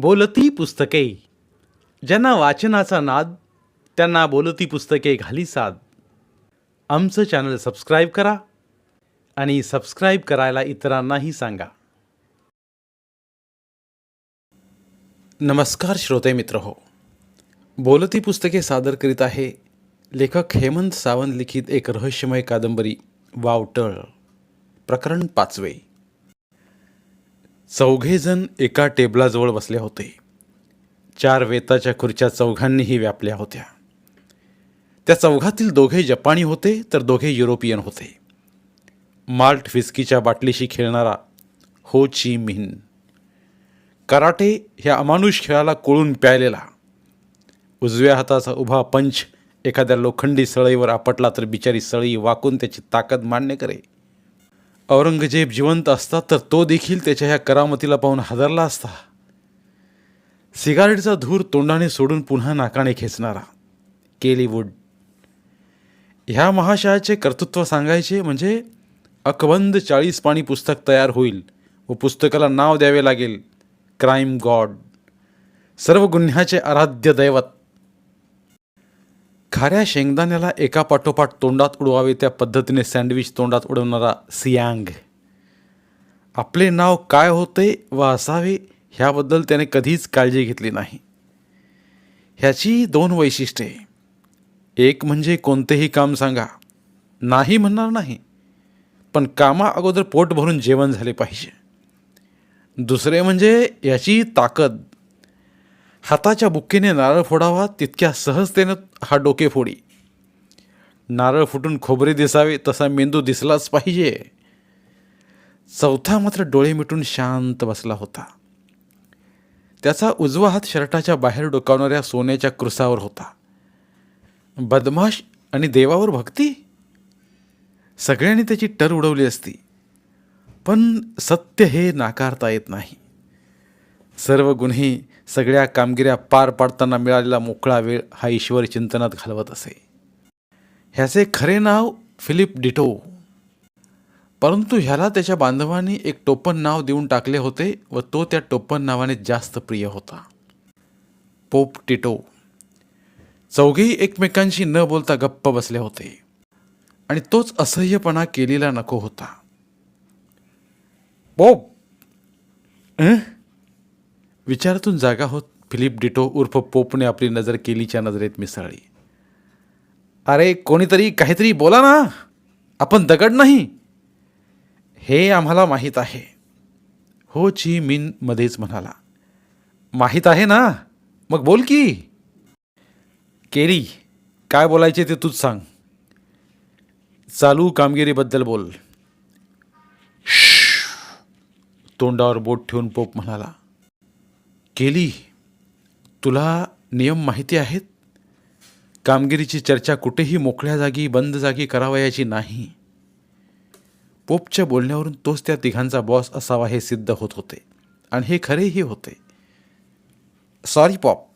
बोलती पुस्तके. ज्यांना वाचनाचा नाद त्यांना बोलती पुस्तके घाली साद. आमचं चॅनल सबस्क्राईब करा आणि सबस्क्राईब करायला इतरांनाही सांगा. नमस्कार श्रोते मित्र हो. बोलती पुस्तके सादर करीत आहे लेखक हेमंत सावंत लिखित एक रहस्यमय कादंबरी वावटळ प्रकरण पाचवे. चौघेजण एका टेबलाजवळ बसले होते. चार वेताच्या खुर्च्या चौघांनीही व्यापल्या होत्या. त्या चौघातील दोघे जपानी होते तर दोघे युरोपियन होते. माल्ट व्हिस्कीच्या बाटलीशी खेळणारा हो ची मिन. कराटे ह्या अमानुष खेळाला कोळून प्यायलेला. उजव्या हाताचा उभा पंच एखाद्या लोखंडी सळईवर आपटला तर बिचारी सळई वाकून त्याची ताकद मान्य करे. औरंगजेब जिवंत असता तर तो देखील त्याच्या ह्या करामतीला पाहून हादरला असता. सिगारेटचा धूर तोंडाने सोडून पुन्हा नाकाने खेचणारा. केलीवूड. ह्या महाशयाचे कर्तृत्व सांगायचे म्हणजे अकबंद चाळीस पाणी पुस्तक तयार होईल व पुस्तकाला नाव द्यावे लागेल क्राईम गॉड. सर्व गुन्ह्याचे आराध्य दैवत. खाऱ्या शेंगदाण्याला एका पाठोपाठ तोंडात उडवावे त्या पद्धतीने सँडविच तोंडात उडवणारा सियांग. आपले नाव काय होते व असावे ह्याबद्दल त्याने कधीच काळजी घेतली नाही. ह्याची दोन वैशिष्ट्ये. एक म्हणजे कोणतेही काम सांगा. नाही म्हणणार नाही. पण कामा अगोदर पोट भरून जेवण झाले पाहिजे. दुसरे म्हणजे याची ताकद. हाताच्या बुक्कीने नारळ फोडावा तितक्या सहजतेनं हा डोके फोडी. नारळ फुटून खोबरे दिसावे तसा मेंदू दिसलाच पाहिजे. चौथा मात्र डोळे मिटून शांत बसला होता. त्याचा उजवा हात शर्टाच्या बाहेर डोकावणाऱ्या सोन्याच्या क्रुसावर होता. बदमाश आणि देवावर भक्ती? सगळ्यांनी त्याची टर उडवली असती. पण सत्य हे नाकारता येत नाही. सर्व गुन्हे सगळ्या कामगिऱ्या पार पाडताना मिळालेला मोकळा वेळ हा ईश्वर चिंतनात घालवत असे. ह्याचे खरे नाव फिलिप डिटो. परंतु ह्याला त्याच्या बांधवांनी एक टोपण नाव देऊन टाकले होते व तो त्या टोपण नावाने जास्त प्रिय होता. Pope Tito. चौघेही एकमेकांशी न बोलता गप्प बसले होते. आणि तोच असह्यपणा केलेला नको होता. पोप! अं? विचारातून जागा होत. फिलिप डिटो उर्फ पोपने आपली नजर केलीच्या नजरेत मिसळली. अरे कोणीतरी काहीतरी बोला ना. आपण दगड नाही. हे आम्हाला माहीत आहे. हो ची मिन मध्येच म्हणाला. माहीत आहे ना. मग बोल की. केरी काय बोलायचे ते तूच सांग. चालू कामगिरीबद्दल बोल. तोंडावर बोट ठेवून पोप म्हणाला. केली? तुला नियम माहिती आहेत? कामगिरीची चर्चा कुठेही मोकळ्या जागी बंद जागी करावयाची नाही. पोपच्या बोलण्यावरून तोच त्या तिघांचा बॉस असावा हे सिद्ध होत होते. आणि हे खरेही होते. सॉरी पॉप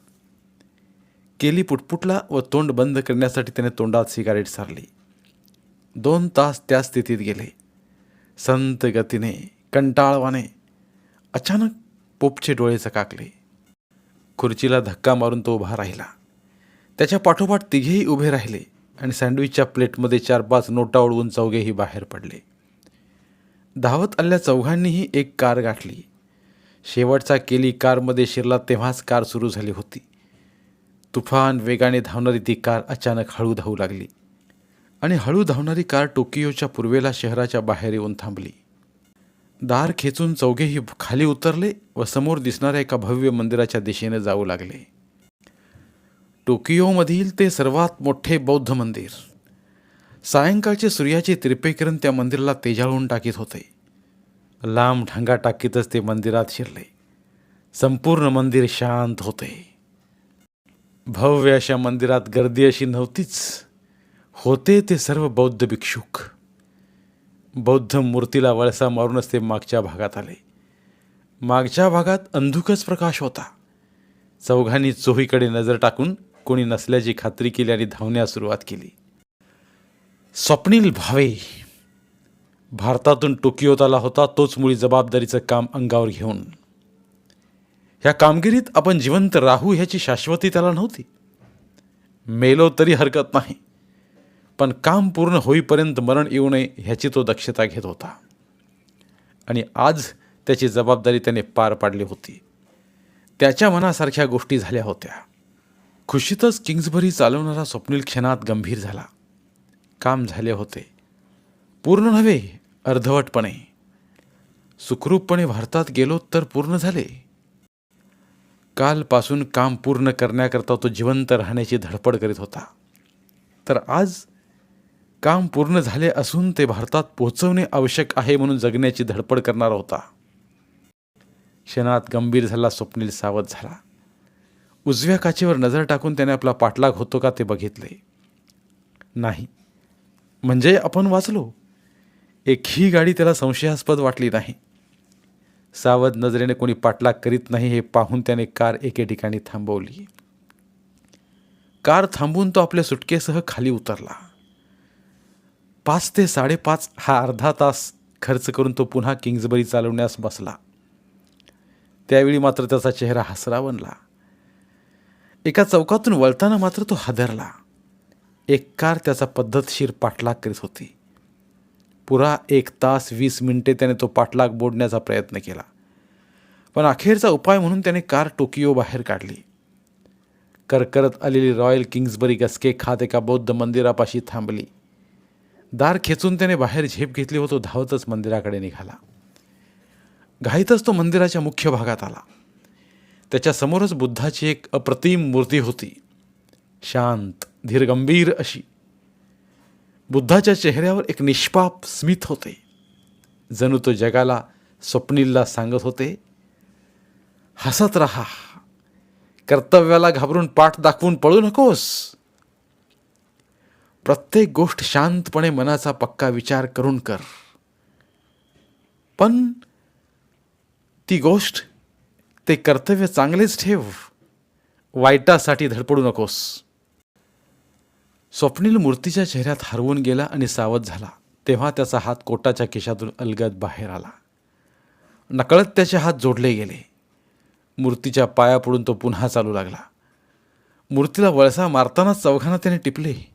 केली पुटपुटला व तोंड बंद करण्यासाठी त्याने तोंडात सिगारेट सारली. दोन तास त्या स्थितीत गेले. संत गतीने कंटाळवाने अचानक पोपचे डोळे चकाकले खुर्चीला धक्का मारून तो उभा राहिला. त्याच्या पाठोपाठ तिघेही उभे राहिले आणि सँडविचच्या प्लेटमध्ये चार पाच नोटा उडवून चौघेही बाहेर पडले. धावत आल्या चौघांनीही एक कार गाठली. शेवटचा केली कारमध्ये शिरला तेव्हाच कार सुरू झाली होती. तुफान वेगाने धावणारी ती कार अचानक हळू धावू लागली आणि हळू धावणारी कार टोकियोच्या पूर्वेला शहराच्या बाहेर येऊन थांबली. दार खेचून चौघेही खाली उतरले व समोर दिसणाऱ्या एका भव्य मंदिराच्या दिशेने जाऊ लागले. टोकियोमधील ते सर्वात मोठे बौद्ध मंदिर. सायंकाळचे सूर्याचे तिरपे किरण त्या मंदिराला तेजाळून टाकीत होते. लांब ढांगा टाकीतच ते मंदिरात शिरले. संपूर्ण मंदिर शांत होते. भव्य अशा मंदिरात गर्दी अशी नव्हतीच. होते ते सर्व बौद्ध भिक्षुक. बौद्ध मूर्तीला वळसा मारूनच ते मागच्या भागात आले. मागच्या भागात अंधुकच प्रकाश होता. चौघांनी चोहीकडे नजर टाकून कोणी नसल्याची खात्री केली आणि धावण्यास सुरुवात केली. स्वप्नील भावे. भारतातून टोकियोत आला होता तोच मुळी जबाबदारीचं काम अंगावर घेऊन. ह्या कामगिरीत आपण जिवंत राहू ह्याची शाश्वती त्याला नव्हती. मेलो तरी हरकत नाही. पण काम पूर्ण होईपर्यंत मरण येऊ नये ह्याची तो दक्षता घेत होता. आणि आज त्याची जबाबदारी त्याने पार पाडली होती. त्याच्या मनासारख्या गोष्टी झाल्या होत्या. खुशीतच किंग्सबरी चालवणारा स्वप्नील क्षणात गंभीर झाला. काम झाले होते. पूर्ण नव्हे अर्धवटपणे. सुखरूपपणे भारतात गेलो तर पूर्ण झाले. कालपासून काम पूर्ण करण्याकरता तो जिवंत राहण्याची धडपड करीत होता. तर आज काम पूर्ण झाले असून ते भारतात पोहोचवणे आवश्यक आहे म्हणून जगण्याची धडपड करणारा होता. क्षणात गंभीर झाला स्वप्नील सावध झाला. उजव्या काचेवर नजर टाकून त्याने आपला पाठलाग होतो का ते बघितले. नाही. म्हणजे आपण वाचलो. एकही गाडी त्याला संशयास्पद वाटली नाही. सावध नजरेने कोणी पाठलाग करीत नाही हे पाहून त्याने कार एके ठिकाणी थांबवली. कार थांबून तो आपल्या सुटकेसह खाली उतरला. पाच ते साडेपाच हा अर्धा तास खर्च करून तो पुन्हा किंग्जबरी चालवण्यास बसला. त्यावेळी मात्र त्याचा चेहरा हसरा बनला एका चौकातून वळताना मात्र तो हादरला. एक कार त्याचा पद्धतशीर पाठलाग करीत होती. पुरा एक तास वीस मिनिटे त्याने तो पाठलाग बोडण्याचा प्रयत्न केला. पण अखेरचा उपाय म्हणून त्याने कार टोकियो बाहेर काढली. करकरत आलेली रॉयल किंग्जबरी गसके खात एका बौद्ध मंदिरापाशी थांबली. दार खेचून त्याने बाहेर झेप घेतली व तो धावतच मंदिराकडे निघाला. घाईतच तो मंदिराच्या मुख्य भागात आला. त्याच्यासमोरच बुद्धाची एक अप्रतिम मूर्ती होती. शांत धीरगंभीर अशी. बुद्धाच्या चेहऱ्यावर एक निष्पाप स्मित होते. जणू तो जगाला स्वप्नीलला सांगत होते हसत राहा. कर्तव्याला घाबरून पाठ दाखवून पळू नकोस. प्रत्येक गोष्ट शांतपणे मनाचा पक्का विचार करून कर. पण ती गोष्ट ते कर्तव्य चांगलेच ठेव. वाईटासाठी धडपडू नकोस. स्वप्नील मूर्तीच्या चेहऱ्यात हरवून गेला आणि सावध झाला. तेव्हा त्याचा हात कोटाच्या खिशातून अलगद बाहेर आला. नकळत त्याचे हात जोडले गेले. मूर्तीच्या पाया पडून तो पुन्हा चालू लागला. मूर्तीला वळसा मारतानाच चौघांना त्याने टिपले.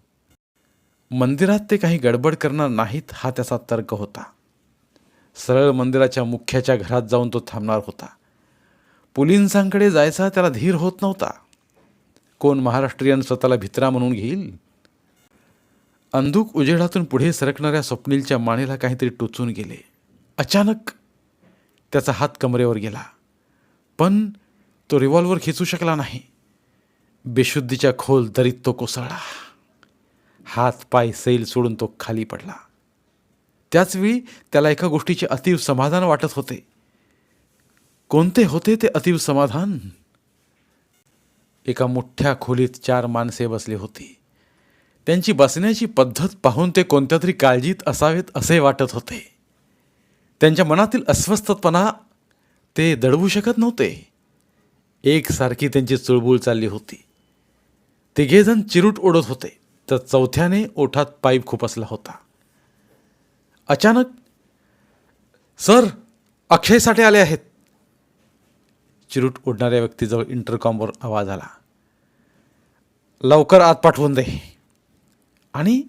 मंदिरात ते काही गडबड करणार नाहीत हा त्याचा तर्क होता. सरळ मंदिराच्या मुख्याच्या घरात जाऊन तो थांबणार होता. पुलिसांकडे जायचा त्याला धीर होत नव्हता. कोण महाराष्ट्रीयन स्वतःला भित्रा म्हणून घेईल? अंधुक उजेडातून पुढे सरकणाऱ्या स्वप्नीलच्या मानेला काहीतरी टोचून गेले. अचानक त्याचा हात कमरेवर गेला. पण तो रिव्हॉल्वर खेचू शकला नाही. बेशुद्धीच्या खोल दरीत तो कोसळला. हात पाय सैल सोडून तो खाली पडला. त्याचवेळी त्याला एका गोष्टीचे अतीव समाधान वाटत होते. कोणते होते ते अतीव समाधान? एका मोठ्या खोलीत चार माणसे बसली होती. त्यांची बसण्याची पद्धत पाहून ते कोणत्या तरी काळजीत असावेत असे वाटत होते. त्यांच्या मनातील अस्वस्थपणा ते दडवू शकत नव्हते. एकसारखी त्यांची चुळबुळ चालली होती. तिघेजण चिरूट ओढत होते. तर चौथ्याने ओठात पाईप खुपसला होता. अचानक सर अक्षय साठे आले आहेत. चिरूट ओढणाऱ्या व्यक्तीजवळ इंटरकॉमवर आवाज आला. लवकर आत पाठवून दे. आणि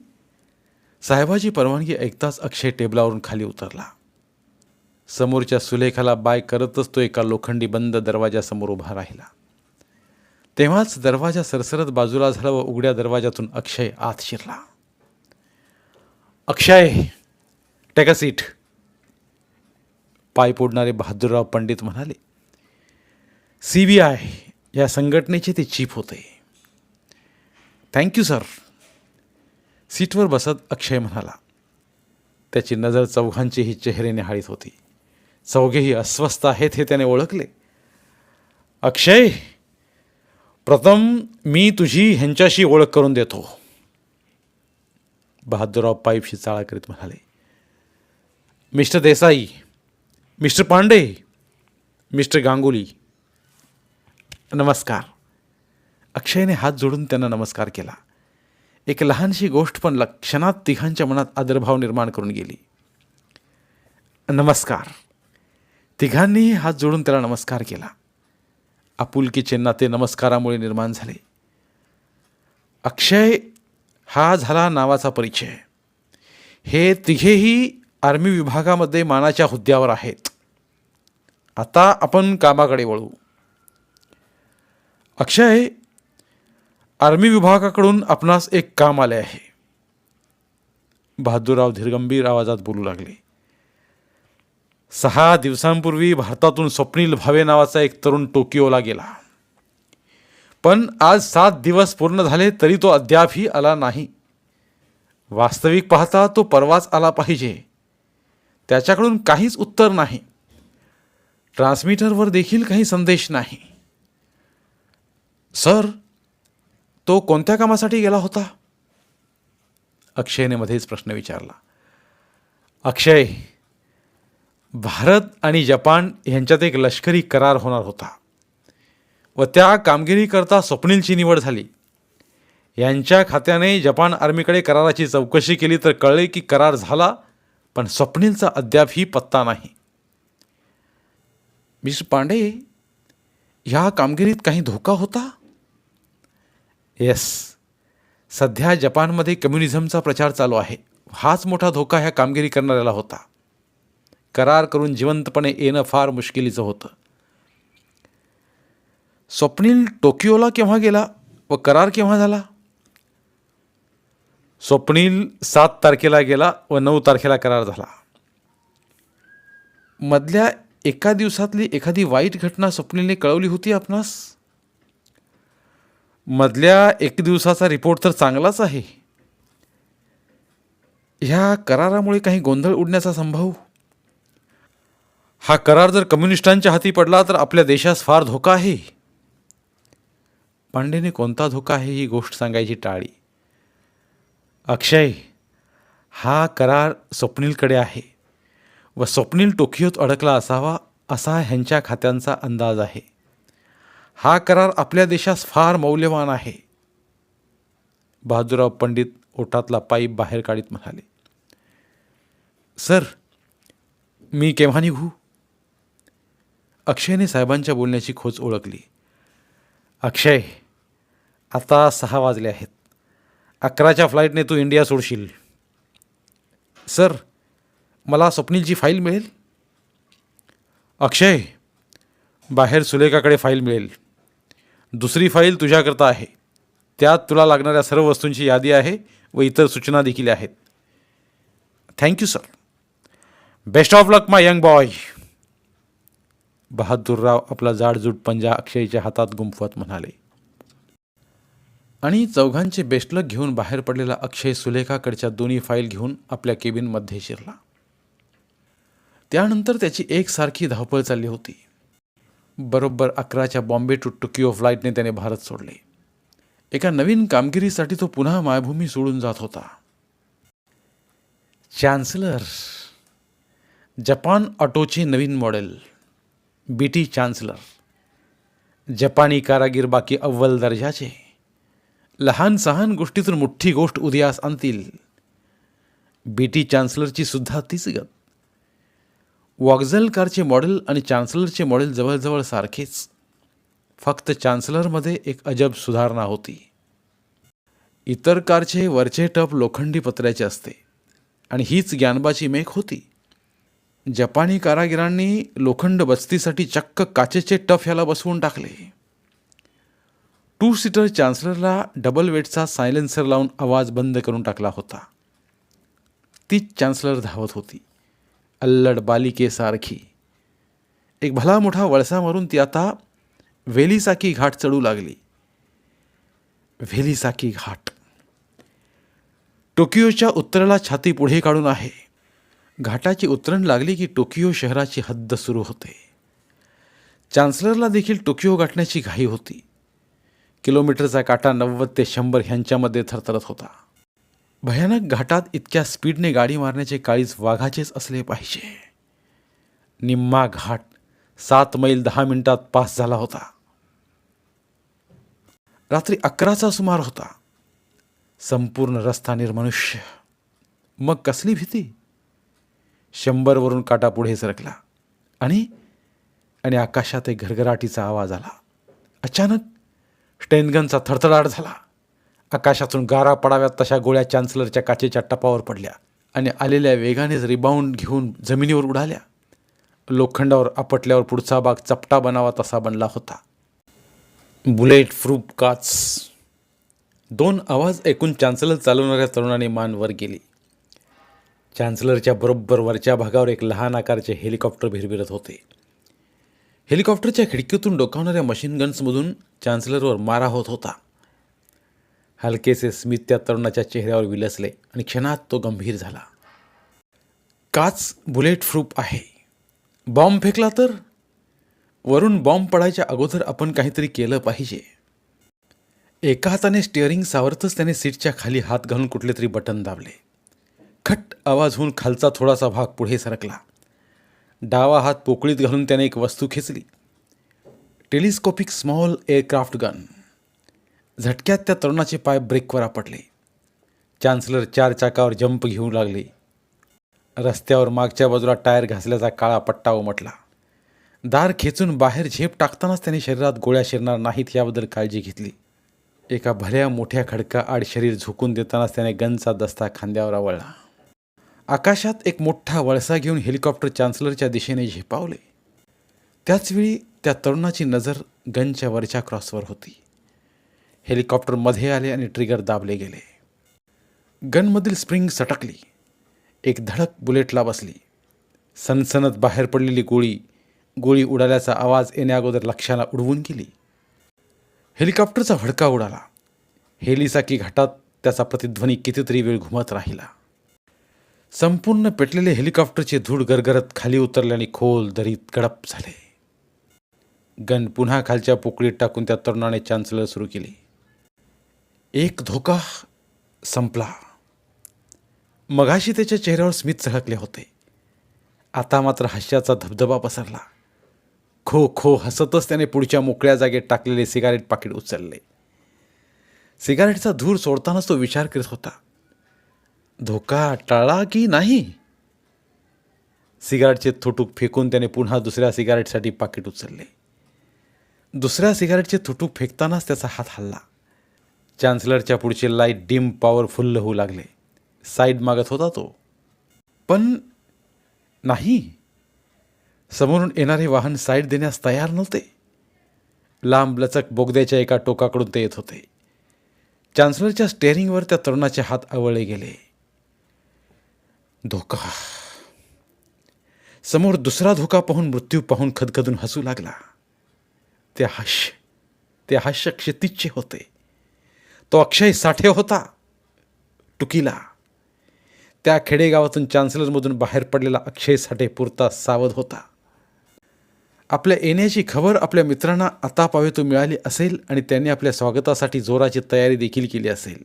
साहेबाची परवानगी ऐकताच अक्षय टेबलावरून खाली उतरला. समोरच्या सुलेखाला बाय करतच तो एका लोखंडी बंद दरवाजासमोर उभा राहिला. तेव्हाच दरवाजा सरसरत बाजूला झाला व उघड्या दरवाजातून अक्षय आत शिरला. अक्षय टेक अ सीट पाय पोडणारे बहादूरराव पंडित म्हणाले सी बी आय या संघटनेचे ते चीफ होते. थँक्यू सर सीटवर बसत अक्षय म्हणाला त्याची नजर चौघांचीही चेहरे निहाळीत होती. चौघेही अस्वस्थ आहेत हे त्याने ओळखले. अक्षय प्रथम मी तुझी ह्यांच्याशी ओळख करून देतो. बहादूरराव पाईपशी चाळा करीत म्हणाले mister Desai mister Pande mister Ganguly नमस्कार. अक्षयने हात जोडून त्यांना नमस्कार केला. एक लहानशी गोष्ट पण लक्षणात तिघांच्या मनात आदरभाव निर्माण करून गेली. नमस्कार. तिघांनीही हात जोडून त्याला नमस्कार केला. आपुलकीचे नाते नमस्कारामुळे निर्माण झाले. अक्षय हा झाला नावाचा परिचय. हे तिघेही आर्मी विभागामध्ये मानाच्या हुद्द्यावर आहेत. आता आपण कामाकडे वळू. अक्षय आर्मी विभागाकडून आपणास एक काम आले आहे. बहादूरराव धीरगंभीर आवाजात बोलू लागले. सहा दिवसांपूर्वी भारतातून स्वप्नील भावे नावाचा एक तरुण टोकियोला गेला. पण आज सात दिवस पूर्ण झाले तरी तो अद्यापही आला नाही. वास्तविक पाहता तो परवाच आला पाहिजे. त्याच्याकडून काहीच उत्तर नाही. ट्रान्समीटरवर देखील काही संदेश नाही. सर तो कोणत्या कामासाठी गेला होता? अक्षयने मध्येच प्रश्न विचारला. अक्षय भारत आणि जपान यांच्यात एक लष्करी करार होणार होता. व त्या कामगिरीकरता स्वप्नीलची निवड झाली. यांच्या खात्याने जपान आर्मीकडे कराराची चौकशी केली तर कळले की करार झाला पण स्वप्नीलचा अद्यापही पत्ता नाही. मिस पांडे ह्या कामगिरीत काही धोका होता? येस. सध्या जपानमध्ये कम्युनिझमचा प्रचार चालू आहे. हाच मोठा धोका ह्या कामगिरी करणाऱ्याला होता. करार करून जिवंतपणे येणं फार मुश्किलीचं होतं. स्वप्नील टोकियोला केव्हा गेला व करार केव्हा झाला? स्वप्नील सात तारखेला गेला व नऊ तारखेला करार झाला. मधल्या एका दिवसातली एखादी वाईट घटना स्वप्नीलने कळवली होती आपणास? मधल्या एक दिवसाचा रिपोर्ट तर चांगलाच आहे. ह्या करारामुळे काही गोंधळ उडण्याचा संभव? हा करार जर कम्युनिस्टांच्या हाती पडला तर आपल्या देशास फार धोका आहे. पांडेने कोणता धोका आहे ही गोष्ट सांगायची टाळी. अक्षय हा करार स्वप्नीलकडे आहे व स्वप्नील टोकियोत अडकला असावा असा ह्यांच्या खात्यांचा अंदाज आहे. हा करार आपल्या देशास फार मौल्यवान आहे. बहादूरराव पंडित ओटातला पाईप बाहेर काढीत म्हणाले सर मी केव्हा निघू? अक्षयने साहेबांच्या बोलण्याची खोच ओळखली. अक्षय आता सहा वाजले आहेत. अकराच्या फ्लाईटने तू इंडिया सोडशील. सर मला स्वप्नीलची फाईल मिळेल? अक्षय बाहेर सुलेखाकडे फाईल मिळेल. दुसरी फाईल तुझ्याकरता आहे. त्यात तुला लागणाऱ्या सर्व वस्तूंची यादी आहे व इतर सूचना देखील आहेत. Thank you sir. Best of luck my young boy. Bahadurrao आपला जाडजूट पंजा अक्षयच्या हातात गुंफवत म्हणाले. आणि चौघांचे बेस्टलक घेऊन बाहेर पडलेला अक्षय सुलेखाकडच्या दोन्ही फाईल घेऊन आपल्या केबिनमध्ये शिरला. त्यानंतर त्याची एकसारखी धावपळ चालली होती. बरोबर अकराच्या बॉम्बे टू टोकियो फ्लाईटने त्याने भारत सोडले. एका नवीन कामगिरीसाठी तो पुन्हा मायभूमी सोडून जात होता. चॅन्सलर जपान ऑटोचे नवीन मॉडेल. BT chancellor. जपानी कारागीर बाकी अव्वल दर्जाचे. लहान सहान गोष्टीतून मोठी गोष्ट उदयास आणतील. बीटी चान्सलरची सुद्धा तीच गत. वॉक्झल कारचे मॉडेल आणि चान्सलरचे मॉडेल जवळजवळ सारखेच. फक्त चान्सलरमध्ये एक अजब सुधारणा होती. इतर कारचे वरचे टप लोखंडी पत्र्याचे असते. आणि हीच ज्ञानबाची मेख होती. जपानी कारागिरांनी लोखंड बस्तीसाठी चक्क काचेचे टफ ह्याला बसवून टाकले. टू सीटर चान्सलरला डबल वेटचा सायलेन्सर लावून आवाज बंद करून टाकला होता. तीच चान्सलर धावत होती. अल्लड बालिकेसारखी. एक भला मोठा वळसा मारून ती आता वेलीसाकी घाट चढू लागली. व्हेलिसाकी घाट. टोकियोच्या उत्तरेला छाती पुढे काढून आहे. घाटाची उतरण लागली की टोकियो शहराची हद्द सुरू होते. चान्सलरला देखील टोकियो गाठण्याची घाई होती. किलोमीटरचा काटा नव्वद ते शंभर ह्यांच्यामध्ये थरथरत होता. भयानक घाटात इतक्या स्पीडने गाडी मारण्याचे काळीज वाघाचेच असले पाहिजे. निम्मा घाट सात मैल दहा मिनिटात पास झाला होता. रात्री अकराचा सुमार होता. संपूर्ण रस्ता निर्मनुष्य. मग कसली भीती? शंभरवरून काटा पुढे सरकला. आणि आणि आकाशात एक घरघराटीचा आवाज आला. अचानक स्टेनगनचा थडथडाट झाला. आकाशातून गारा पडाव्यात तशा गोळ्या चान्सलरच्या काचेच्या टपावर पडल्या आणि आलेल्या वेगानेच रिबाऊंड घेऊन जमिनीवर उडाल्या. लोखंडावर आपटल्यावर पुढचा भाग चपटा बनावा तसा बनला होता. बुलेट फ्रूप काच. दोन आवाज ऐकून चान्सलर चालवणाऱ्या तरुणाने मान वर गेली. चान्सलरच्या बरोबर वरच्या भागावर एक लहान आकारचे हेलिकॉप्टर भिरभिरत होते. हेलिकॉप्टरच्या खिडकीतून डोकावणाऱ्या मशीन गन्समधून चान्सलरवर मारा होत होता. हलकेसे स्मित त्या तरुणाच्या चेहऱ्यावर विलसले आणि क्षणात तो गंभीर झाला. काच बुलेट प्रूफ आहे. बॉम्ब फेकला तर? वरून बॉम्ब पडायच्या अगोदर आपण काहीतरी केलं पाहिजे. एका हाताने स्टिअरिंग सावरतच त्याने सीटच्या खाली हात घालून कुठले तरी बटन दाबले. खट आवाज होऊन खालचा थोडासा भाग पुढे सरकला. डावा हात पोकळीत घालून त्याने एक वस्तू खेचली. Telescopic small aircraft gun. झटक्यात त्या तरुणाचे पाय ब्रेकवर आपटले. चान्सलर चार चाकावर जंप घेऊ लागले. रस्त्यावर मागच्या बाजूला टायर घासल्याचा काळा पट्टा उमटला. दार खेचून बाहेर झेप टाकतानाच त्याने शरीरात गोळ्या शिरणार नाहीत याबद्दल काळजी घेतली. एका भल्या मोठ्या खडका आड शरीर झोकून देतानाच त्याने गनचा दस्ता खांद्यावर आवळला. आकाशात एक मोठा वळसा घेऊन हेलिकॉप्टर चान्सलरच्या दिशेने झेपावले. त्याचवेळी त्या तरुणाची नजर गनच्या वरच्या क्रॉसवर होती. हेलिकॉप्टरमध्ये आले आणि ट्रिगर दाबले गेले. गनमधील स्प्रिंग सटकली. एक धडक बुलेटला बसली. सनसनत बाहेर पडलेली गोळी गोळी उडाल्याचा आवाज येण्याअगोदर लक्षाला उडवून गेली. हेलिकॉप्टरचा भडका उडाला. हेलीसाकी घाटात त्याचा प्रतिध्वनी कितीतरी वेळ घुमत राहिला. संपूर्ण पेटलेले हेलिकॉप्टरचे धूळ गरगरत खाली उतरल्याने खोल दरीत गडप झाले. गन पुन्हा खालच्या पोकळीत टाकून त्या तरुणाने चान्सलर सुरू केली. एक धोका संपला. मघाशी त्याच्या चेहऱ्यावर स्मित झळकले होते. आता मात्र हास्याचा धबधबा पसरला. खो खो हसतच त्याने पुढच्या मोकळ्या जागेत टाकलेले सिगारेट पाकिट उचलले. सिगारेटचा धूर सोडतानाच तो विचार करत होता. धोका टाळा की नाही. सिगारेटचे थुटूक फेकून त्याने पुन्हा दुसऱ्या सिगारेटसाठी पाकिट उचलले. दुसऱ्या सिगारेटचे थुटूक फेकतानाच त्याचा हात हल्ला. चान्सलरच्या पुढचे लाइट डिम पॉवरफुल्ल होऊ लागले. साईड मागत होता तो. पण नाही. समोरून येणारे वाहन साईड देण्यास तयार नव्हते. लांब लचक बोगद्याच्या एका टोकाकडून ते येत होते. चान्सलरच्या स्टेअरिंगवर त्या तरुणाचे हात आवळले गेले. धोका। समोर दुसरा धोका पाहून मृत्यू पाहून खदखदून हसू लागला. ते हास्य ते हास्य क्षितिजचे होते. तो अक्षय साठे होता टुकीला. त्या खेडेगावातून चान्सलरमधून बाहेर पडलेला अक्षय साठे पुरता सावध होता. आपल्या येण्याची खबर आपल्या मित्रांना आता पावेतो मिळाली असेल आणि त्यांनी आपल्या स्वागतासाठी जोराची तयारी देखील केली असेल.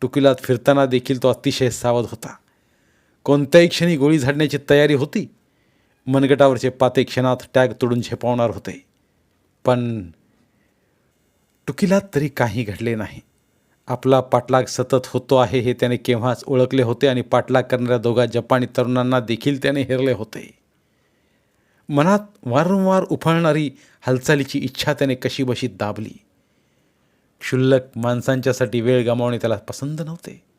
टुकीलात फिरताना देखील तो अतिशय सावध होता. कोणत्याही क्षणी गोळी झाडण्याची तयारी होती. मनगटावरचे पाते क्षणात टॅग तोडून झेपावणार होते. पण टुकीलात तरी काही घडले नाही. आपला पाठलाग सतत होतो आहे हे त्याने केव्हाच ओळखले होते आणि पाठलाग करणाऱ्या दोघा जपानी तरुणांना देखील त्याने हेरले होते. मनात वारंवार उफाळणारी हालचालीची इच्छा त्याने कशीबशी दाबली. क्षुल्लक माणसांच्यासाठी वेळ गमावणे त्याला पसंत नव्हते.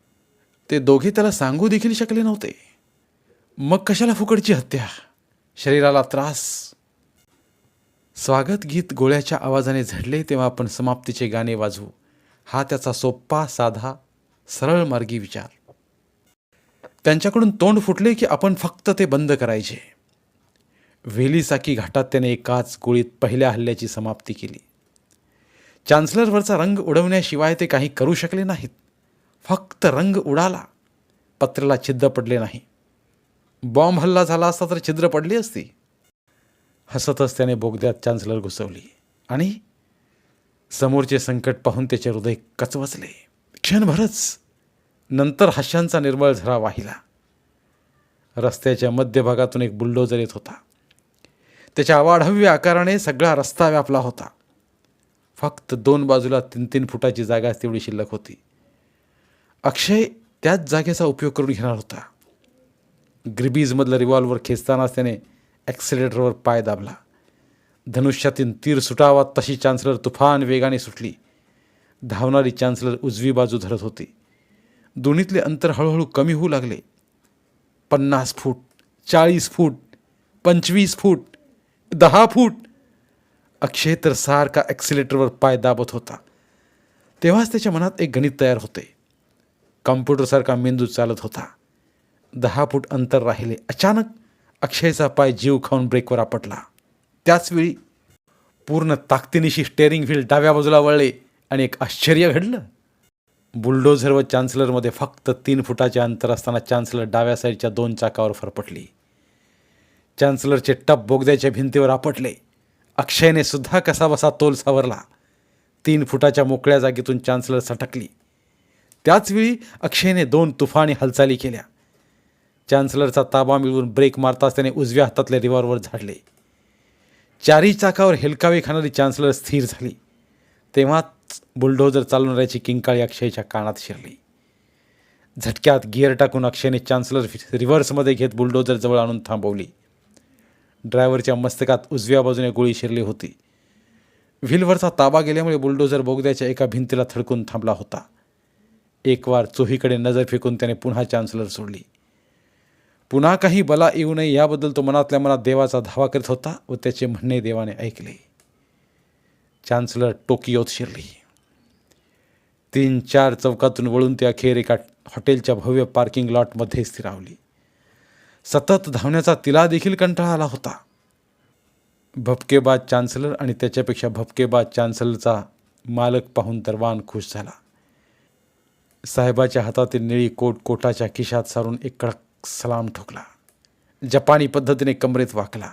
ते दोघे त्याला सांगू देखील शकले नव्हते. मग कशाला फुकटची हत्या? शरीराला त्रास? स्वागत गीत गोळ्याच्या आवाजाने झडले तेव्हा आपण समाप्तीचे गाणे वाजवू. हा त्याचा सोप्पा साधा सरळ मार्गी विचार. त्यांच्याकडून तोंड फुटले की आपण फक्त ते बंद करायचे. वेलीसाकी घाटात त्याने एकाच गोळीत पहिल्या हल्ल्याची समाप्ती केली. चान्सलरवरचा रंग उडवण्याशिवाय ते काही करू शकले नाहीत. फक्त रंग उडाला. पत्र्याला छिद्र पडले नाही. बॉम्ब हल्ला झाला असता तर छिद्र पडली असती. हसतच त्याने बोगद्यात चान्सलर घुसवली आणि समोरचे संकट पाहून त्याचे हृदय कचवचले. क्षणभरच नंतर हास्यांचा निर्मळ झरा वाहिला. रस्त्याच्या मध्यभागातून एक बुलडोजर येत होता. त्याच्या अवाढव्य आकाराने सगळा रस्ता व्यापला होता. फक्त दोन बाजूला तीन तीन फुटाची जागा तेवढी शिल्लक होती. अक्षय त्याच जागेचा उपयोग करून घेणार होता. ग्रिबीजमधलं रिव्हॉल्वर खेचतानाच त्याने ॲक्सिलेटरवर पाय दाबला. धनुष्यातील तीर सुटावा तशी चान्सलर तुफान वेगाने सुटली. धावणारी चान्सलर उजवी बाजू धरत होती. दोन्हीतले अंतर हळूहळू कमी होऊ लागले. पन्नास फूट चाळीस फूट पंचवीस फूट दहा फूट. अक्षय तर सारखा ॲक्सिलेटरवर पाय दाबत होता. तेव्हाच त्याच्या मनात एक गणित तयार होते. कॉम्प्युटरसारखा मेंदू चालत होता. दहा फूट अंतर राहिले. अचानक अक्षयचा पाय जीव खाऊन ब्रेकवर आपटला. त्याचवेळी पूर्ण ताकदीनिशी स्टेअरिंग व्हील डाव्या बाजूला वळले आणि एक आश्चर्य घडलं. बुलडोझर व चान्सलरमध्ये फक्त तीन फुटाचे अंतर असताना चान्सलर डाव्या साईडच्या दोन चाकावर फरफटली. चान्सलरचे टप बोगद्याच्या भिंतीवर आपटले. अक्षयने सुद्धा कसाबसा तोल सावरला. तीन फुटाच्या मोकळ्या जागेतून चान्सलर सटकली. त्याचवेळी अक्षयने दोन तुफानी हालचाली केल्या. चान्सलरचा ताबा मिळवून ब्रेक मारताच त्याने उजव्या हातातले रिव्हॉल्वर झाडले. चारही चाकावर हेलकावे खाणारी चान्सलर स्थिर झाली. तेव्हाच बुलडोजर चालवणाऱ्याची किंकाळी अक्षयच्या कानात शिरली. झटक्यात गिअर टाकून अक्षयने चान्सलर रिव्हर्समध्ये घेत बुलडोजर जवळ आणून थांबवली. ड्रायव्हरच्या मस्तकात उजव्या बाजूने गोळी शिरली होती. व्हीलवरचा ताबा गेल्यामुळे बुलडोजर बोगद्याच्या एका भिंतीला थडकून थांबला होता. एक वार चोहीकडे नजर फेकून त्याने पुन्हा चान्सलर सोडली. पुन्हा काही बला येऊ नये याबद्दल तो मनातल्या मनात देवाचा धावा करीत होता व त्याचे म्हणणे देवाने ऐकले. चान्सलर टोकियोत शिरली. तीन चार चौकातून वळून ते अखेर एका हॉटेलच्या भव्य पार्किंग लॉटमध्ये स्थिरावली. सतत धावण्याचा तिला देखील कंटाळा आला होता. भपकेबाज चान्सलर आणि त्याच्यापेक्षा भपकेबाज चान्सलरचा मालक पाहून दरवान खुश झाला. साहेबाच्या हातातील निळी कोट कोटाच्या खिशात सारून एक कडक सलाम ठोकला. जपानी पद्धतीने कमरेत वाकला.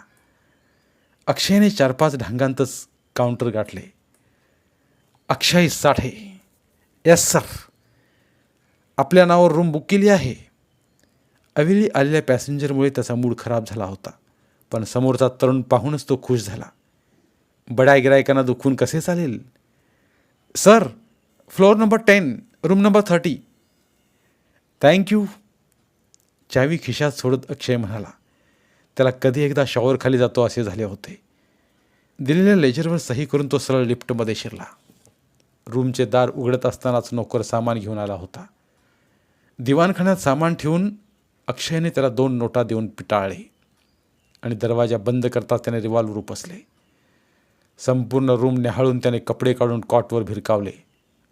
अक्षयने चार पाच ढांगांतच काउंटर गाठले. Akshay Sathe yes sir. आपल्या नावावर रूम बुक केली आहे. अवेळी आलेल्या पॅसेंजरमुळे त्याचा मूड खराब झाला होता पण समोरचा तरुण पाहूनच तो खुश झाला. बड्या गिरायकांना दुखून कसे चालेल? Sir floor number ten. Room number thirty thank you चावी खिशात सोडत अक्षय म्हणाला. त्याला कधी एकदा शॉवरखाली जातो असे झाले होते. दिलेल्या लेजरवर सही करून तो सरळ लिफ्टमध्ये शिरला. रूमचे दार उघडत असतानाच नोकर सामान घेऊन आला होता. दिवाणखान्यात सामान ठेवून अक्षयने त्याला दोन नोटा देऊन पिटाळले आणि दरवाजा बंद करताच त्याने रिव्हॉल्वर उपसले. संपूर्ण रूम न्याहाळून त्याने कपडे काढून कॉटवर भिरकावले.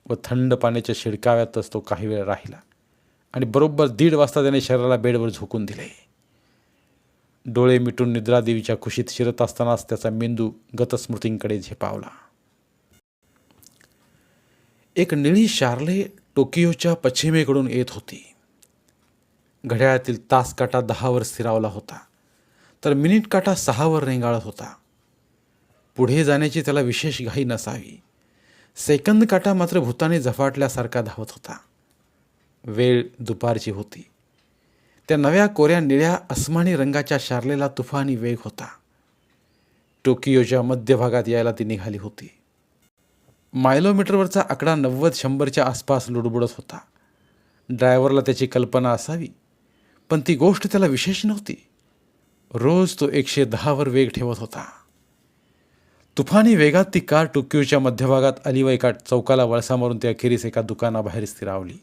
व थंड पाण्याच्या शिडकाव्यातच तो काही वेळ राहिला. आणि बरोबर दीड वाजता त्याने शरीराला बेडवर झोकून दिले. डोळे मिटून निद्रादेवीच्या खुशीत शिरत असतानाच त्याचा मेंदू गतस्मृतींकडे झेपावला. एक निळी शार्ले टोकियोच्या पश्चिमेकडून येत होती. घड्याळातील तास काटा दहावर स्थिरावला होता तर मिनिट काटा सहावर रेंगाळत होता. पुढे जाण्याची त्याला विशेष घाई नसावी. सेकंद काटा मात्र भूताने झफाटल्यासारखा धावत होता. वेळ दुपारची होती. त्या नव्या कोऱ्या निळ्या अस्मानी रंगाच्या शारलेला तुफानी वेग होता. टोकियोच्या मध्यभागात यायला ती निघाली होती. मायलोमीटरवरचा आकडा नव्वद शंभरच्या आसपास लुडबुडत होता. ड्रायव्हरला त्याची कल्पना असावी पण ती गोष्ट त्याला विशेष नव्हती. रोज तो एकशे दहावर वेग ठेवत होता. तुफानी वेगात ती कार टोकियोच्या मध्यभागात आली व एका चौकाला वळसा मारून ती अखेरीस एका दुकानाबाहेर स्थिरावली.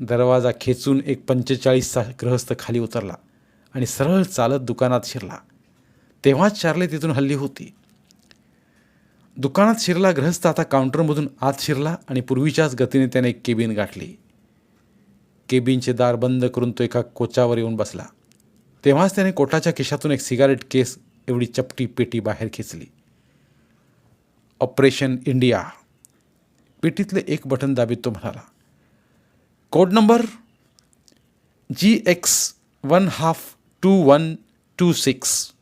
दरवाजा खेचून एक पंचेचाळीसचा ग्रहस्थ खाली उतरला आणि सरळ चालत दुकानात शिरला. तेव्हाच चार्ले तिथून हल्ली होती. दुकानात शिरला ग्रहस्थ आता काउंटरमधून आत शिरला आणि पूर्वीच्याच गतीने त्याने एक केबिन गाठली. केबिनचे दार बंद करून तो एका कोचावर येऊन बसला. तेव्हाच त्याने कोटाच्या खिशातून एक सिगारेट केस एवढी चपटी पेटी बाहेर खेचली. Operation India. पेटीतले एक बटन दाबीत तो म्हणाला code number G X one half two one two six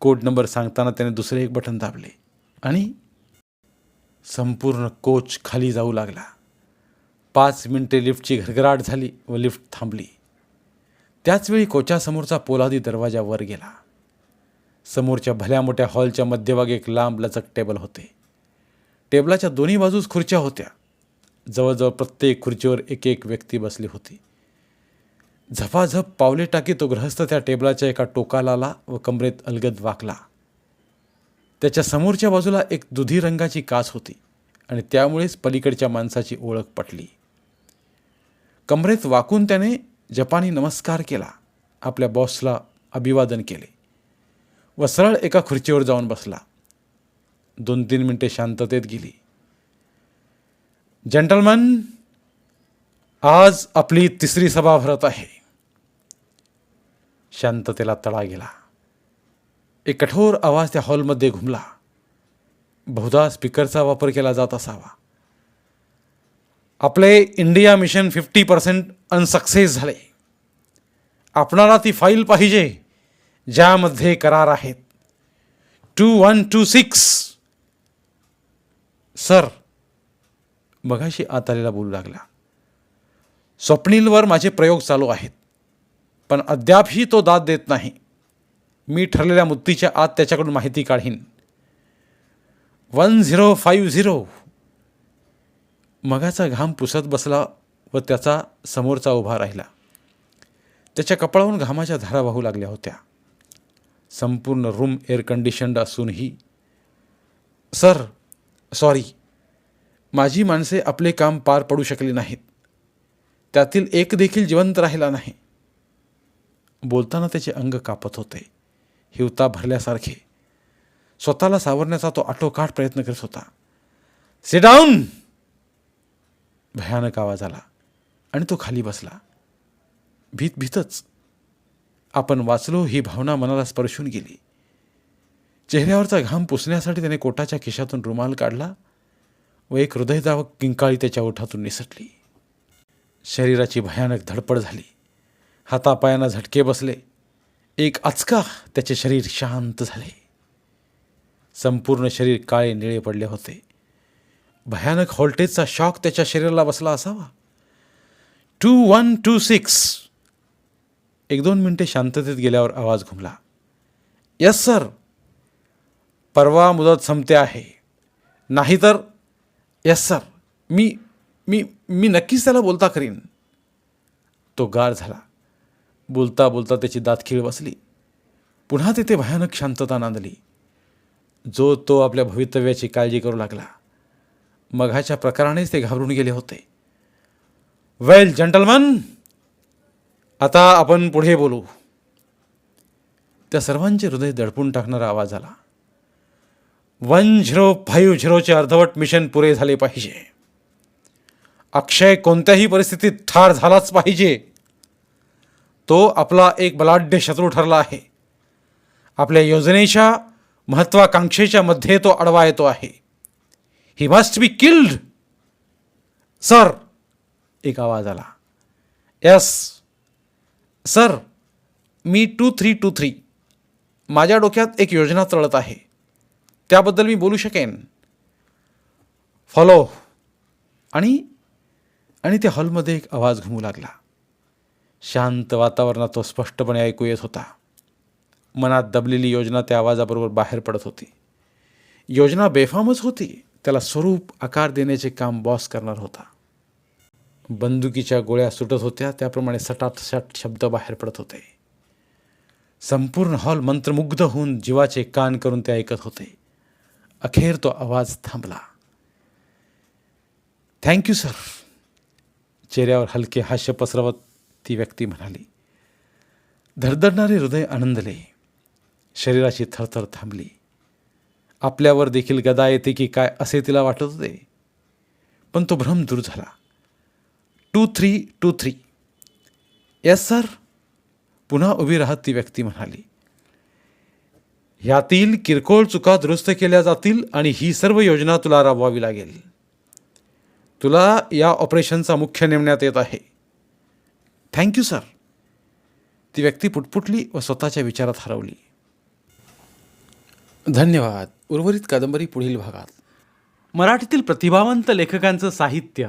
code number सांगताना त्याने दुसरे एक बटन दाबले आणि संपूर्ण कोच खाली जाऊ लागला. पाच मिनिटे लिफ्टची घरघराट झाली व लिफ्ट थांबली. त्याचवेळी कोचासमोरचा पोलादी दरवाजा वर गेला. समोरच्या भल्या मोठ्या हॉलच्या मध्यभागी एक लांब लचक टेबल होते. टेबलाच्या दोन्ही बाजूस खुर्च्या होत्या. जवळजवळ प्रत्येक खुर्चीवर एक एक व्यक्ती बसली होती. झपाझप पावले टाकी तो ग्रहस्थ त्या टेबलाच्या एका टोकाला आला व कमरेत अलगद वाकला. त्याच्या समोरच्या बाजूला एक दुधी रंगाची काच होती आणि त्यामुळेच पलीकडच्या माणसाची ओळख पटली. कमरेत वाकून त्याने जपानी नमस्कार केला. आपल्या बॉसला अभिवादन केले. व सरळ एका खुर्चीवर जाऊन बसला. दोन तीन मिनिटे शांततेत गेली. जंटलमन आज आपली तिसरी सभा भरत आहे. शांततेला तडा गेला. एक कठोर आवाज त्या हॉलमध्ये घुमला. बहुधा स्पीकरचा वापर केला जात असावा. आपले India mission fifty percent unsuccess झाले. आपणाला ती फाईल पाहिजे. ज्यामध्ये करार आहेत. Two one two six sir मघाशी आत आलेला बोलू लागला. स्वप्नीलवर माझे प्रयोग चालू आहेत. पण अद्यापही तो दाद देत नाही. मी ठरलेल्या मुद्दीच्या आत त्याच्याकडून माहिती काढीन. वन झिरो फाईव्ह झिरो मगाचा घाम पुसत बसला व त्याचा समोरचा उभा राहिला. त्याच्या कपाळावरून घामाच्या धारा वाहू लागल्या होत्या. संपूर्ण रूम एअर कंडिशन्ड असूनही. सर सॉरी माझी माणसे आपले काम पार पडू शकली नाहीत. त्यातील एक देखील जिवंत राहिला नाही. बोलताना त्याचे अंग कापत होते. हिवता भरल्यासारखे. स्वतःला सावरण्याचा तो आटोकाट प्रयत्न करत होता. सिडाऊन भयानक आवाज आला आणि तो खाली बसला. भीत भीतच आपण वाचलो ही भावना मनाला स्पर्शून गेली. चेहऱ्यावरचा घाम पुसण्यासाठी त्याने कोटाच्या खिशातून रुमाल काढला व एक हृदयदावक किंकाळी त्याच्या ओठातून निसटली. शरीराची भयानक धडपड झाली. हातापायांना झटके बसले. एक आचका त्याचे शरीर शांत झाले. संपूर्ण शरीर काळे निळे पडले होते. भयानक व्होल्टेजचा शॉक त्याच्या शरीराला बसला असावा. Two one two six. एक दोन मिनटे शांततेत गेल्यावर आवाज घुमला. Yes sir. परवा मुदत संपते आहे. नाहीतर यस सर. मी मी मी नक्कीच त्याला बोलता करीन. तो गार झाला. बोलता बोलता त्याची दातखीळ बसली. पुन्हा तिथे भयानक शांतता नांदली. जो तो आपल्या भवितव्याची काळजी करू लागला. मघाच्या प्रकारानेच ते घाबरून गेले होते. Well gentleman. आता आपण पुढे बोलू. त्या सर्वांचे हृदय दडपून टाकणारा आवाज आला. वन झिरो फाईव्ह झिरोचे अर्धवट मिशन पुरे झाले पाहिजे. अक्षय कोणत्याही परिस्थितीत ठार झालाच पाहिजे. तो आपला एक बलाढ्य शत्रू ठरला आहे. आपल्या योजनेच्या महत्वाकांक्षेच्या मध्ये तो अडवा येतो आहे. He must be killed sir एक आवाज आला. यस सर मी टू थ्री टू थ्री माझ्या डोक्यात एक योजना तळत आहे. त्याबद्दल मी बोलू शकेन? फॉलो आणि आणि त्या हॉलमध्ये एक आवाज घुमू लागला. शांत वातावरणात तो स्पष्टपणे ऐकू येत होता. मनात दबलेली योजना त्या आवाजाबरोबर बाहेर पडत होती. योजना बेफामच होती. त्याला स्वरूप आकार देण्याचे काम बॉस करणार होता. बंदुकीच्या गोळ्या सुटत होत्या त्याप्रमाणे सटासट शब्द बाहेर पडत होते. संपूर्ण हॉल मंत्रमुग्ध होऊन जीवाचे कान करून ते ऐकत होते. अखेर तो आवाज थांबला. थँक्यू सर चेहऱ्यावर हलके हास्य पसरवत ती व्यक्ती म्हणाली. धडधडणारे हृदय आनंदले. शरीराची थरथर थांबली. आपल्यावर देखील गदा येते की काय असे तिला वाटत होते? पण तो भ्रम दूर झाला. Two three two three yes sir पुन्हा उभी राहत ती व्यक्ती म्हणाली ह्यातील किरकोळ चुका दुरुस्त केल्या जातील आणि ही सर्व योजना तुला राबवावी लागेल. तुला या ऑपरेशनचा मुख्य नेमण्यात येत आहे. थँक्यू सर ती व्यक्ती पुटपुटली व स्वतःच्या विचारात हरवली. धन्यवाद. उर्वरित कादंबरी पुढील भागात. मराठीतील प्रतिभावंत लेखकांचं साहित्य.